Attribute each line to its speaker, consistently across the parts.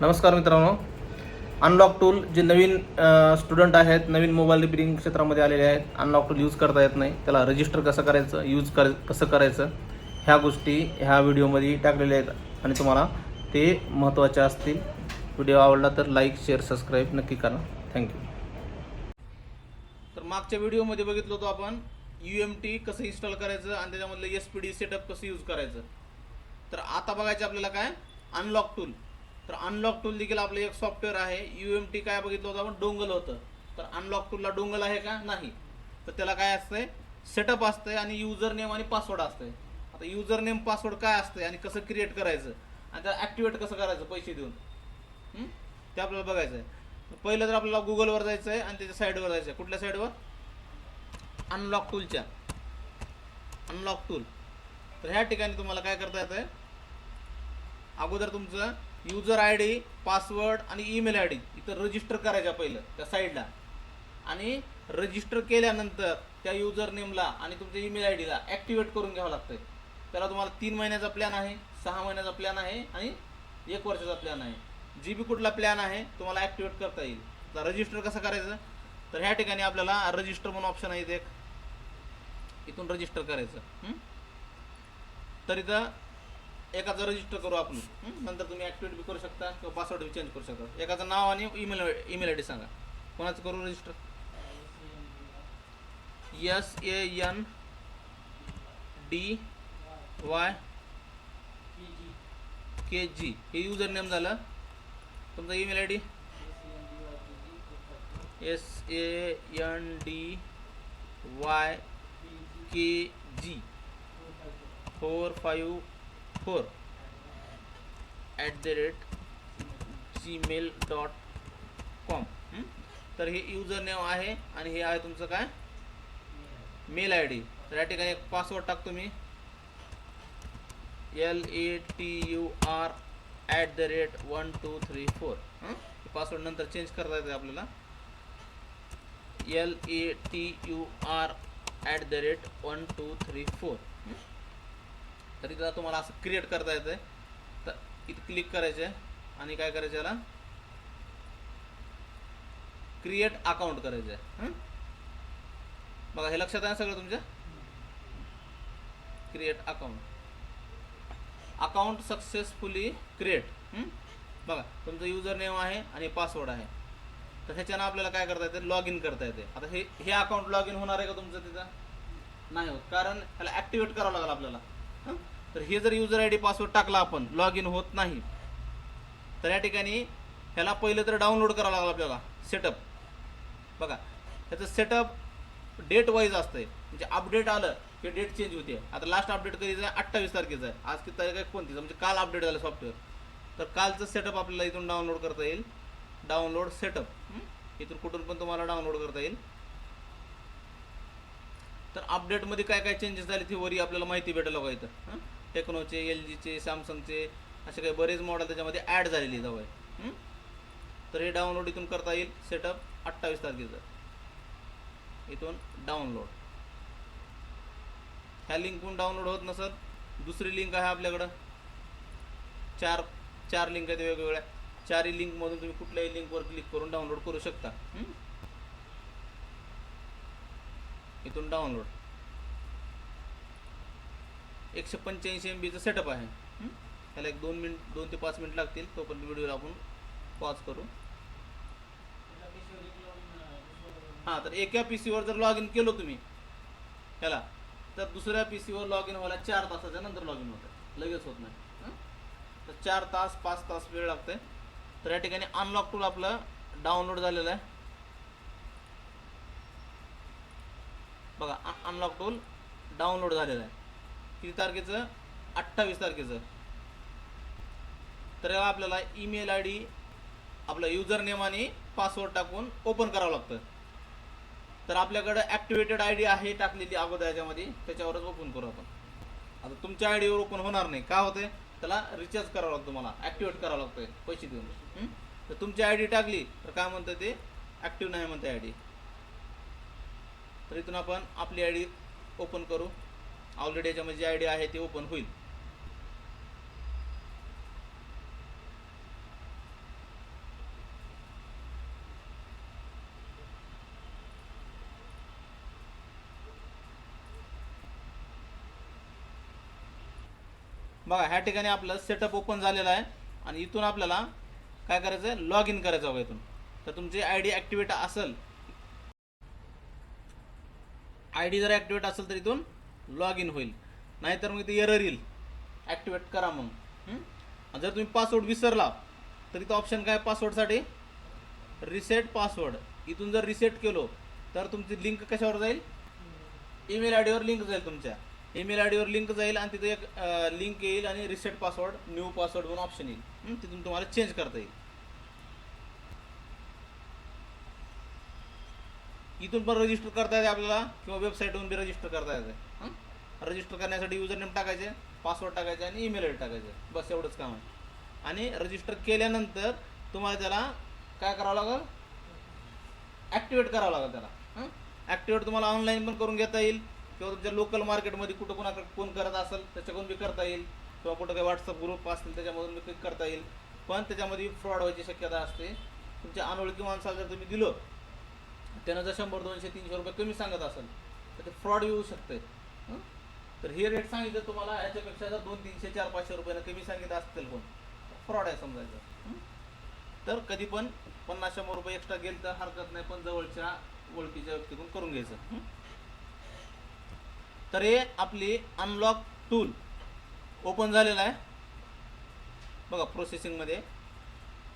Speaker 1: नमस्कार मित्रांनो. Unlock tool जे नवीन स्टुडंट आहेत नवीन मोबाईल रिपेरिंग क्षेत्रामध्ये आलेले आहेत अनलॉक टूल यूज करता येत नाही. त्याला रजिस्टर कसं करायचं यूज कर कसं करायचं ह्या गोष्टी ह्या व्हिडिओमध्ये टाकलेल्या आहेत. आणि तुम्हाला ते महत्त्वाच्या असतील. व्हिडिओ आवडला तर लाईक शेअर सबस्क्राईब नक्की करा. थँक्यू तर मागच्या व्हिडिओमध्ये बघितलं होतो आपण यू एम टी कसं इन्स्टॉल करायचं आणि त्याच्यामधलं एस पी डी सेटअप कसं यूज करायचं. तर आता बघायचं आपल्याला काय? अनलॉक टूल तर अनलॉक टूल देखील आपलं एक सॉफ्टवेअर आहे. यू एम टी काय बघितलं होतं आपण? डोंगल होतं. तर अनलॉक टूलला डोंगल आहे का? नाही. तर त्याला काय असतंय? सेटअप असतंय आणि युजर नेम आणि पासवर्ड असतंय. आता युजर नेम पासवर्ड काय असतंय आणि कसं क्रिएट करायचं? आणि त्याला ॲक्टिवेट कसं करायचं? पैसे देऊन. ते आपल्याला बघायचं आहे पहिलं तर आपल्याला गुगलवर जायचं आहे आणि त्याच्या साईडवर जायचं आहे कुठल्या साईडवर अनलॉक टूलच्या अनलॉक टूल तर ह्या ठिकाणी तुम्हाला काय करता येतं अगोदर तुमचं युजर आय डी पासवर्ड आणि ईमेल आय डी इथं रजिस्टर करायच्या पहिलं त्या साईडला आणि रजिस्टर केल्यानंतर त्या युजर नेमला आणि तुमच्या ईमेल आय डीला ॲक्टिवेट करून घ्यावं लागतं त्याला तुम्हाला तीन महिन्याचा प्लॅन आहे सहा महिन्याचा प्लॅन आहे आणि एक वर्षाचा प्लॅन आहे. जी बी कुठला प्लॅन आहे तुम्हाला ॲक्टिवेट करता येईल. तर रजिस्टर कसं करायचं? तर ह्या ठिकाणी आपल्याला रजिस्टर म्हणून ऑप्शन आहे इथे एक. इथून रजिस्टर करायचं. तर इथं एकाचं रजिस्टर करू आपण. हं? नंतर तुम्ही ॲक्टिवेट बी करू शकता किंवा पासवर्ड बी चेंज करू शकता. एकाचं नाव आणि ईमेल ईमेल आय डी सांगा. कोणाचं करू register S A N D Y K G हे युजर नेम झालं. तुमचा email I D S A N D Y K G four five four. At the rate Gmail dot com तर हे user नेव आहे आणि हे आहे तुमचं काय? मेल आय डी तर या ठिकाणी एक पासवर्ड टाकतो मी L A T U R at the rate one two three four password नंतर चेंज करता येते आपल्याला. L A T U R at the rate one two three four तर इथं तुम्हाला असं क्रिएट करता येतं तर इथं क्लिक करायचं. आहे आणि काय करायचं याला? क्रिएट अकाउंट करायचं. आहे बघा हे लक्षात आहे ना सगळं तुमच्या? Create account account successfully create बघा तुमचं युजर नेम आहे आणि पासवर्ड आहे. तर ह्याच्यानं आपल्याला काय करता येते लॉग इन करता येते आता हे हे अकाउंट लॉग इन होणार आहे का तुमचं तिथं? नाही होत. कारण ह्याला ॲक्टिवेट करावं लागेल आपल्याला. तर हे जर युजर आय डी पासवर्ड टाकला आपण लॉग इन होत नाही तर या ठिकाणी ह्याला पहिलं तर डाउनलोड करावं लागेल आपल्याला सेटअप बघा ह्याचं सेटअप डेट वाईज असतंय. म्हणजे अपडेट आलं की डेट चेंज होते. आता लास्ट अपडेट कधीचं आहे? अठ्ठावीस तारखेचं आहे. आज किती तारीख आहे? कोणतीच? म्हणजे काल अपडेट झालं सॉफ्टवेअर तर कालचं सेटअप आपल्याला इथून डाउनलोड करता येईल. डाउनलोड सेटअप इथून कुठून पण तुम्हाला डाउनलोड करता येईल. तर अपडेटमध्ये काय काय चेंजेस झाले ती वरी आपल्याला माहिती भेटायला बघा इथं. टेक्नोचे एल जीचे सॅमसंगचे असे काही बरेच मॉडेल त्याच्यामध्ये ॲड झालेले जवळ तर हे डाउनलोड इथून करता येईल. सेटअप अठ्ठावीस तारखेचं. इथून डाउनलोड ह्या लिंकहून डाउनलोड होत नसत दुसरी लिंक आहे आपल्याकडं. चार चार लिंक आहेत वेगवेगळ्या. चारही लिंकमधून तुम्ही कुठल्याही लिंकवर क्लिक करून डाउनलोड करू शकता हं? इथून डाउनलोड एकशे पंच्याऐंशी एम बीचं सेटअप आहे. हं? त्याला एक दोन मिनिट दोन ते पाच मिनिट लागतील तोपर्यंत व्हिडिओला आपण पॉज करू. हां तर एका पी सीवर जर लॉग इन केलो तुम्ही ह्याला तर दुसऱ्या पी सीवर लॉग इन व्हायला चार तासाच्या नंतर लॉग इन होतं लगेच होत नाही. हं? तर चार तास पाच तास वेळ लागते तर या ठिकाणी अनलॉक टूल आपलं डाउनलोड झालेलं आहे. बघा अनलॉक टूल डाउनलोड झालेलं आहे. किती तारखेचं? अठ्ठावीस तारखेचं. तर याला आपल्याला ईमेल आय डी आपला युजर नेम आणि पासवर्ड टाकून ओपन करावं लागतं. तर आपल्याकडं ॲक्टिवेटेड आय डी आहे टाकलेली अगोदर याच्यामध्ये त्याच्यावरच ओपन करू आपण. आता तुमच्या आय डीवर ओपन होणार नाही. का होते त्याला रिचार्ज करावं लागतं मला ॲक्टिवेट करावं लागतं पैसे देऊन. तर तुमची आय डी टाकली तर काय म्हणतं ते? ॲक्टिव्ह नाही म्हणते आय डी तर इथून आपण आपली आय ओपन करू. ऑलरेडी याच्यामध्ये जी आय आहे ती ओपन होईल. बघा ह्या ठिकाणी आपलं सेटअप ओपन झालेलं आहे. आणि इथून आपल्याला काय करायचं आहे लॉग इन करायचं हवं इथून. तर तुमची आय डी ॲक्टिवेट असेल आय डी जर ॲक्टिवेट असेल तर इथून लॉग इन होईल. नाहीतर मग इथे एरर येईल. ॲक्टिवेट करा म्हणून जर तुम्ही पासवर्ड विसरला तर इथं ऑप्शन काय? पासवर्डसाठी रिसेट पासवर्ड इथून जर रिसेट केलो तर तुमची लिंक कशावर जाईल? ईमेल आय डीवर लिंक जाईल तुमच्या. ईमेल आय डीवर लिंक जाईल आणि तिथे एक लिंक येईल आणि रिसेट पासवर्ड न्यू पासवर्ड म्हणून ऑप्शन येईल. तिथून तुम्हाला चेंज करता येईल. इथून पण रजिस्टर करता येते आपल्याला किंवा वेबसाईटवरून बी रजिस्टर करता येते. रजिस्टर करण्यासाठी युजर नेम टाकायचे पासवर्ड टाकायचे आणि ईमेल आय डी टाकायचे. बस एवढंच काम आहे. आणि रजिस्टर केल्यानंतर तुम्हाला त्याला काय करावं लागेल? ॲक्टिवेट करावं लागेल त्याला. ॲक्टिवेट तुम्हाला ऑनलाईन पण करून घेता येईल किंवा तुमच्या लोकल मार्केटमध्ये कुठं कोणाकडे कोण करत असेल त्याच्याकडून बी करता येईल किंवा कुठं काही व्हॉट्सअप ग्रुप असतील त्याच्यामधून बी करता येईल. पण त्याच्यामध्ये फ्रॉड व्हायची शक्यता असते. तुमच्या अनोळखी माणसाला जर तुम्ही दिलं त्यानं जर शंभर दोनशे तीनशे रुपये कमी सांगत असेल तर ते फ्रॉड येऊ शकते. तर हे रेट सांगितलं तुम्हाला याच्यापेक्षा जर दोन तीनशे चार पाचशे रुपयानं कमी सांगितलं असतील कोण फ्रॉड आहे समजायचं. तर कधी पण पन्नास शंभर रुपये एक्स्ट्रा गेल तर हरकत नाही पण जवळच्या ओळखीच्या व्यक्तीकडून करून घ्यायचं. तर हे आपली अनलॉक टूल ओपन झालेलं आहे. बघा प्रोसेसिंगमध्ये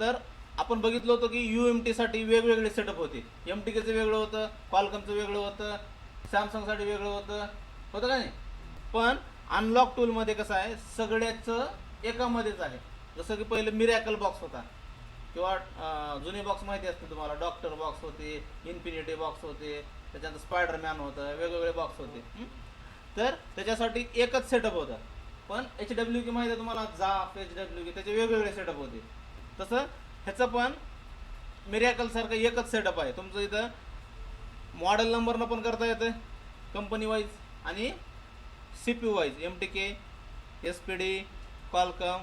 Speaker 1: तर आपण बघितलं होतं की यू एम टीसाठी वेगवेगळे सेटअप होते. एम टी केचं वेगळं होतं क्वालकमचं वेगळं होतं सॅमसंगसाठी वेगळं होतं. होतं का नाही? पण अनलॉक टूलमध्ये कसं आहे सगळ्याचं एकामध्येच आहे. जसं की पहिलं मिरॅकल बॉक्स होता. किंवा जुने बॉक्स माहिती असतील तुम्हाला. डॉक्टर बॉक्स होते इन्फिनिटी बॉक्स होते त्याच्यानंतर स्पायडरमॅन होतं वेगवेगळे बॉक्स होते. तर त्याच्यासाठी एकच सेटअप होता. पण एच डब्ल्यू की माहिती आहे तुम्हाला? जाफ एच डब्ल्यू की त्याचे वेगवेगळे सेटअप होते. तसं ह्याचं पण मिरॅकलसारखं एकच सेटअप आहे. तुमचं इथं मॉडेल नंबरनं पण करता येतं कंपनी वाईज आणि C P wise M T K S P D Qualcomm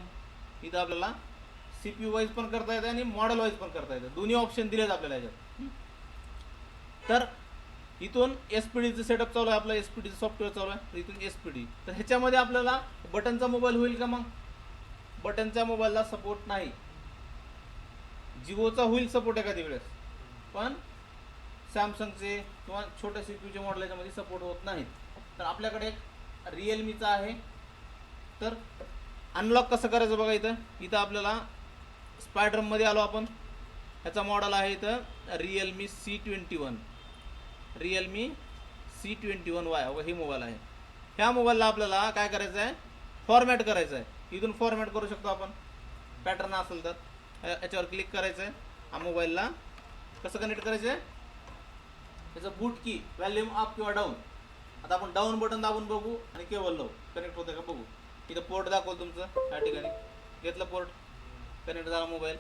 Speaker 1: इथं आपल्याला सी पी वाईज पण करता येतं आणि मॉडेल वाईज पण करता येतं दोन्ही ऑप्शन दिलेत आपल्याला याच्यात तर इथून एस पी डीचं सेटअप चालू आहे आपलं एस पी डीचं सॉफ्टवेअर चालू आहे तर इथून एस पी डी तर ह्याच्यामध्ये आपल्याला बटनचा मोबाईल होईल का मग? बटनच्या मोबाईलला सपोर्ट नाही. जिओचा होईल सपोर्ट एखाद्या वेळेस. पण सॅमसंगचे किंवा छोट्या सी मॉडेल याच्यामध्ये सपोर्ट होत नाहीत. तर आपल्याकडे एक रिअलमीचा आहे. तर अनलॉक कसं करायचं बघा इथं. इथं आपल्याला स्पायड्रममध्ये आलो आपण. ह्याचा मॉडेल आहे इथं Realme C twenty one Realme C twenty one Y हे मोबाईल आहे. ह्या मोबाईलला आपल्याला काय करायचं आहे फॉर्मॅट करायचं आहे इथून फॉर्मॅट करू शकतो आपण. पॅटर्न असेल तर. याच्यावर क्लिक करायचं आहे हा मोबाईलला कसं कनेक्ट करायचं आहे त्याचं बूट की व्हॅल्यूम अप किंवा डाऊन आता आपण डाऊन बटन दाबून बघू आणि केबल लावू कनेक्ट होतं का बघू. इथं पोर्ट दाखवलं तुमचं या ठिकाणी. घेतलं पोर्ट कनेक्ट झाला मोबाईल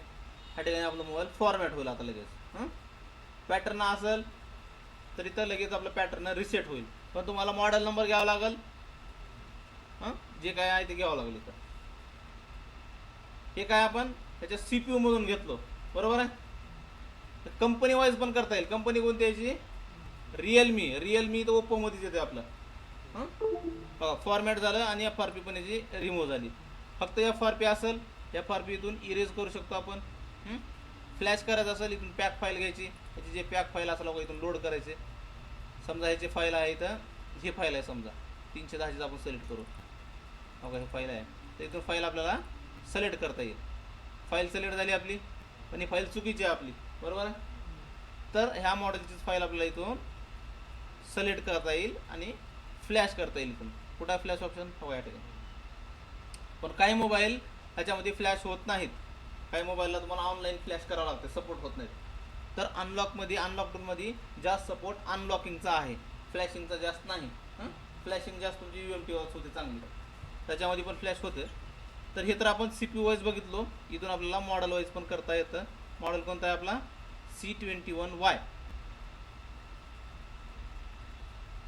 Speaker 1: ह्या ठिकाणी आपला मोबाईल फॉर्मॅट होईल आता लगेच. हं? पॅटर्न असेल तर इथं लगेच आपलं पॅटर्न रिसेट होईल. पण तुम्हाला मॉडेल नंबर घ्यावा लागेल. हां? जे काय आहे ते घ्यावं लागेल इथं. हे काय आपण? त्याच्या सी पी यूमधून घेतलो. बरोबर आहे? कंपनी वाईज पण करता येईल. कंपनी कोणती याची? रिअलमी रिअलमी तर ओप्पोमध्येच येते आपलं. हां? बघा फॉर्मॅट झालं आणि एफ आर पी पण याची रिमूव्ह झाली. फक्त एफ आर पी असेल एफ आर पी इथून इरेज करू शकतो आपण. फ्लॅश करायचं असेल इथून पॅक फाईल घ्यायची. याची जे पॅक फाईल असेल बघा इथून लोड करायचे. समजा ह्याची फाईल आहे इथं हे फाईल आहे समजा. तीनशे दहाची आपण सिलेक्ट करू. बघा हे फाईल आहे. तर इथून फाईल आपल्याला सिलेक्ट करता येईल. फाईल सिलेक्ट झाली आपली पण ही फाईल चुकीची आहे आपली. बरोबर आहे? तर ह्या मॉडेलचीच फाईल आपल्याला इथून सिलेक्ट करता येईल आणि फ्लॅश करता येईल इथून. कुठं फ्लॅश ऑप्शन हवा या ठिकाणी. पण काही मोबाईल ह्याच्यामध्ये फ्लॅश होत नाहीत. काही मोबाईलला तुम्हाला ऑनलाईन फ्लॅश करावं लागतं सपोर्ट होत नाहीत. तर अनलॉकमध्ये अनलॉक जास्त सपोर्ट अनलॉकिंगचा आहे. फ्लॅशिंगचा जास्त नाही. फ्लॅशिंग जास्त तुमची यू एम टी होते चांगली. त्याच्यामध्ये पण फ्लॅश होते. तर हे तर आपण सी पी वाईज बघितलो. इथून आपल्याला मॉडेल वाईज पण करता येतं. मॉडेल कोणता आहे आपला? सी ट्वेंटी वन वाय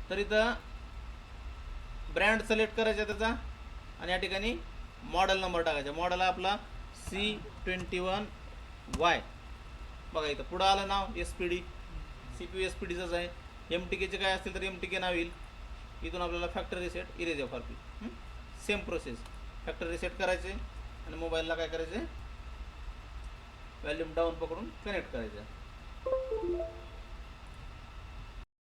Speaker 1: तर इथं ब्रँड सिलेक्ट करायचा त्याचा आणि या ठिकाणी मॉडेल नंबर टाकायचा. मॉडेल आहे आपला सी ट्वेंटी वन वाय बघा इथं पुढं आलं नाव S P D C P S P डीचंच आहे. एम टी केचे काय असतील तर एम टी के नाव येईल. इथून आपल्याला factory set erase F R P same process factory reset करायचे आणि मोबाईलला काय करायचे? व्हॅल्यूम डाऊन पकडून कनेक्ट करायचं.